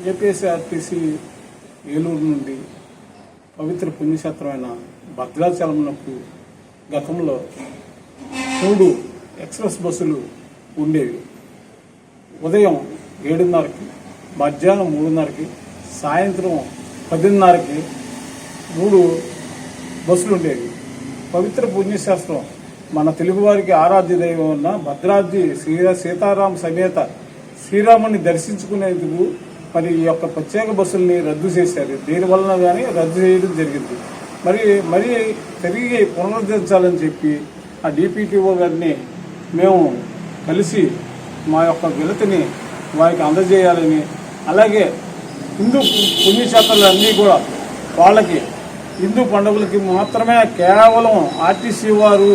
APSRTC Eluru నుండి పవిత్ర పుణ్యక్షేత్రమైన భద్రాచలంకు గతంలో మూడు ఎక్స్ప్రెస్ బస్సులు ఉండేవి. ఉదయం ఏడున్నరకి మధ్యాహ్నం మూడున్నరకి సాయంత్రం పదిన్నరకి మూడు బస్సులు ఉండేవి. పవిత్ర పుణ్యశాస్త్రం మన తెలుగువారికి ఆరాధ్య దైవం ఉన్న భద్రాద్రి శ్రీ సీతారాం సమేత శ్రీరాముని దర్శించుకునేందుకు మరి ఈ యొక్క ప్రత్యేక బస్సుల్ని రద్దు చేశారు. దీనివలన కానీ రద్దు చేయడం జరిగింది. మరి మరి తిరిగి పునరుద్ధరించాలని చెప్పి ఆ డిపిటిఓ గారిని మేము కలిసి మా యొక్క విలతిని వారికి అందజేయాలని అలాగే హిందూ పుణ్యక్షేత్రాలు అన్నీ కూడా వాళ్ళకి హిందూ పండుగలకి మాత్రమే కేవలం ఆర్టీసీ వారు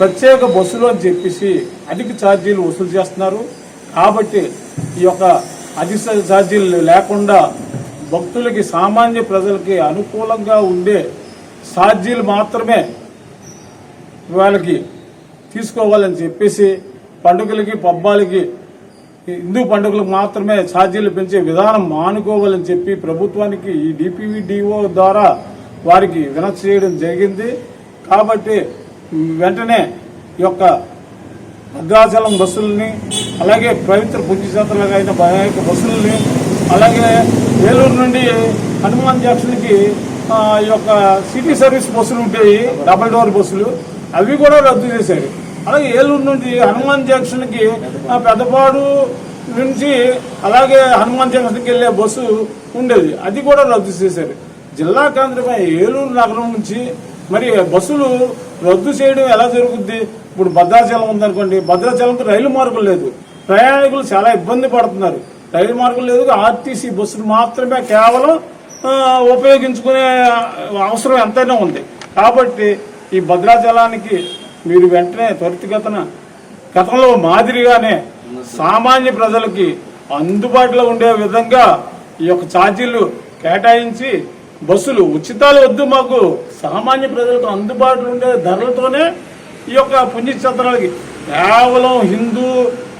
ప్రత్యేక బస్సులు అని చెప్పేసి అధిక ఛార్జీలు వసూలు చేస్తున్నారు. కాబట్టి ఈ యొక్క అధిక ఛార్జీలు లేకుండా భక్తులకి సామాన్య ప్రజలకి అనుకూలంగా ఉండే ఛార్జీలు మాత్రమే వాళ్ళకి తీసుకోవాలని చెప్పేసి పండుగలకి పబ్బాలకి హిందూ పండుగలకు మాత్రమే ఛార్జీలు పెంచే విధానం మానుకోవాలని చెప్పి ప్రభుత్వానికి ఈ డిపివిడిఓ ద్వారా వారికి వినతి చేయడం జరిగింది. కాబట్టి వెంటనే ఈ యొక్క భద్రాచలం బస్సుల్ని అలాగే పవిత్ర పుణ్యక్షేత్రాలుగా అయిన అనేక బస్సులని అలాగే ఏలూరు నుండి హనుమాన్ జంక్షన్కి ఈ యొక్క సిటీ సర్వీస్ బస్సులు ఉంటాయి డబల్ డోర్ బస్సులు అవి కూడా రద్దు చేశారు. అలాగే ఏలూరు నుండి హనుమాన్ జంక్షన్కి పెద్దపాడు నుంచి అలాగే హనుమాన్ జంక్షన్కి వెళ్ళే బస్సు ఉండేది. అది కూడా రద్దు చేశారు. జిల్లా కేంద్రమైన ఏలూరు నగరం నుంచి మరి బస్సులు రద్దు చేయడం ఎలా జరుగుద్ది? ఇప్పుడు భద్రాచలం ఉందనుకోండి భద్రాచలంకి రైలు మార్గం లేదు. ప్రయాణికులు చాలా ఇబ్బంది పడుతున్నారు. రైలు మార్గం లేదు ఆర్టీసీ బస్సులు మాత్రమే కేవలం ఉపయోగించుకునే అవసరం ఎంతైనా ఉంది. కాబట్టి ఈ భద్రాచలానికి మీరు వెంటనే త్వరితగతన గతంలో మాదిరిగానే సామాన్య ప్రజలకి అందుబాటులో ఉండే విధంగా ఈ యొక్క ఛార్జీలు కేటాయించి బస్సులు ఉచితాలు వద్దు మాకు. సామాన్య ప్రజలకు అందుబాటులో ఉండే ధరలతోనే ఈ యొక్క పుణ్యక్షేత్రాలకి కేవలం హిందూ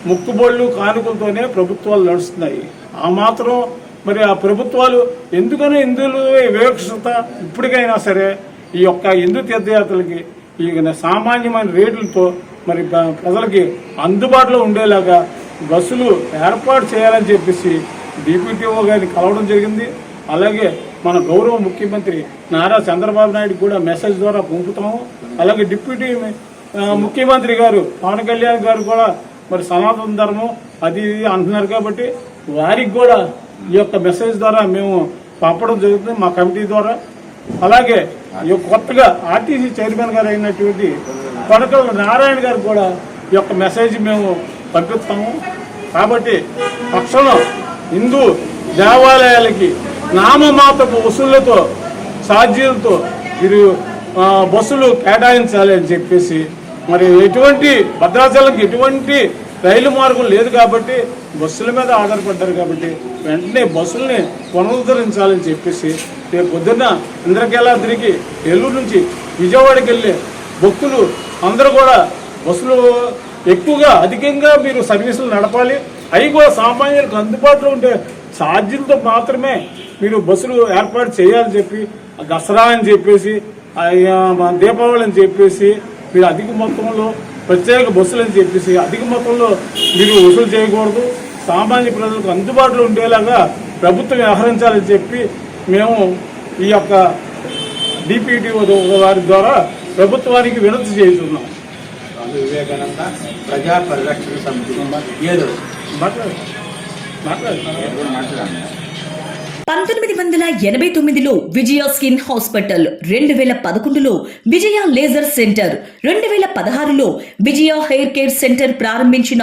ముక్కుబొళ్ళు కానుకలతోనే ప్రభుత్వాలు నడుస్తున్నాయి. ఆ మాత్రం మరి ఆ ప్రభుత్వాలు ఎందుకనో హిందువులు వివక్షత ఇప్పటికైనా సరే ఈ యొక్క హిందూ తీర్థయాత్రలకి ఈ సామాన్యమైన రేట్లతో మరి ప్రజలకి అందుబాటులో ఉండేలాగా బస్సులు ఏర్పాటు చేయాలని చెప్పేసి డిప్యూటీఓ గారిని కలవడం జరిగింది. అలాగే మన గౌరవ ముఖ్యమంత్రి నారా చంద్రబాబు నాయుడు కూడా మెసేజ్ ద్వారా పంపుతాము. అలాగే డిప్యూటీ ముఖ్యమంత్రి గారు పవన్ కళ్యాణ్ గారు కూడా మరి సనాతన ధర్మం అది ఇది అంటున్నారు కాబట్టి వారికి కూడా ఈ యొక్క మెసేజ్ ద్వారా మేము పంపడం జరుగుతుంది మా కమిటీ ద్వారా. అలాగే ఈ కొత్తగా ఆర్టీసీ చైర్మన్ గారు అయినటువంటి కొడకల నారాయణ గారు కూడా ఈ యొక్క మెసేజ్ మేము పంపిస్తాము. కాబట్టి తక్షణం హిందూ దేవాలయాలకి నామమాత్రపు వసూళ్ళతో ఛార్జీలతో మీరు బస్సులు కేటాయించాలి అని చెప్పేసి మరి ఎటువంటి భద్రాచలంకి ఎటువంటి రైలు మార్గం లేదు కాబట్టి బస్సుల మీద ఆధారపడ్డారు కాబట్టి వెంటనే బస్సుల్ని పునరుద్ధరించాలని చెప్పేసి రేపు పొద్దున్న ఇంద్రకేలాద్రికి ఏలూరు నుంచి విజయవాడకి వెళ్ళే భక్తులు అందరూ కూడా బస్సులు ఎక్కువగా అధికంగా మీరు సర్వీసులు నడపాలి. అవి కూడా సామాన్యులకు అందుబాటులో ఉండే ఛార్జీలతో మాత్రమే మీరు బస్సులు ఏర్పాటు చేయాలని చెప్పి దసరా అని చెప్పేసి దీపావళి అని చెప్పేసి మీరు అధిక మొత్తంలో ప్రత్యేక బస్సులు అని చెప్పేసి అధిక మొత్తంలో మీరు వసూలు చేయకూడదు. సామాన్య ప్రజలకు అందుబాటులో ఉండేలాగా ప్రభుత్వం వ్యవహరించాలని చెప్పి మేము ఈ యొక్క డిపిటిఓ వారి ద్వారా ప్రభుత్వానికి వినతి చేస్తున్నాం. వివేకానంద ప్రజా పరిరక్షణ సమితి. ఏదో? మాట్లాడు. మాట్లాడు. ఏదో మాట్లాడాను పంతొమ్మిది వందల ఎనభై తొమ్మిదిలో విజయ స్కిన్ హాస్పిటల్ రెండు వేల పదకొండులో విజయ లేజర్ సెంటర్ రెండు వేల పదహారులో విజయ హెయిర్ కేర్ సెంటర్ ప్రారంభించిన